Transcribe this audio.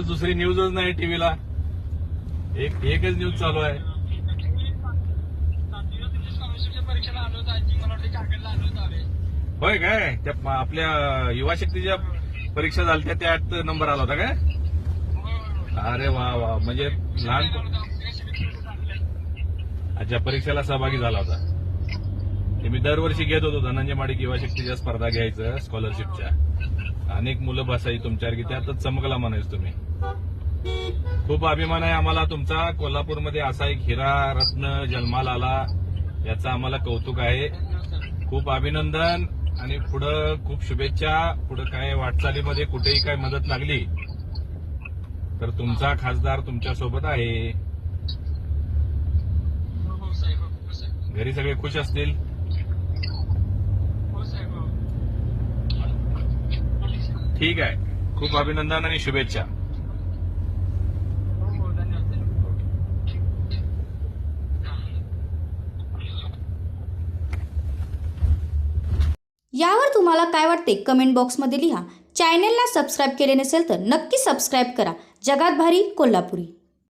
दिवस दुसरी न्यूजच नाही टीव्हीला. एक एकच न्यूज चालू आहे. होय काय? त्या आपल्या युवा शक्तीच्या परीक्षा झाल्या त्यात नंबर आला होता काय? अरे वा वा. म्हणजे लहान अच्छा परीक्षेला सहभागी झाला होता. ते मी दरवर्षी घेत होतो. धनंजय माडिक युवा शक्तीच्या स्पर्धा घ्यायचं स्कॉलरशिपच्या अनेक मुलं बसायची तुमच्यावर की त्यातच चमकला म्हणायच तुम्ही. खूप अभिमान आहे आम्हाला तुमचा. कोल्हापूरमध्ये असा एक हिरा रत्न जन्माला आला याचा आम्हाला कौतुक आहे. खूप अभिनंदन आणि पुढं खूप शुभेच्छा. पुढं काय वाटचालीमध्ये कुठेही काय मदत लागली तर तुमचा खासदार तुमच्यासोबत आहे. घरी सगळे खुश असतील? ठीक आहे. खूप अभिनंदन आणि शुभेच्छा. हो हो धन्यवाद यावर तुम्हाला काय वाटते कमेंट बॉक्समध्ये लिहा. चॅनेलला सबस्क्राईब केले नसेल तर नक्की सबस्क्राईब करा. जगात भारी कोल्हापुरी.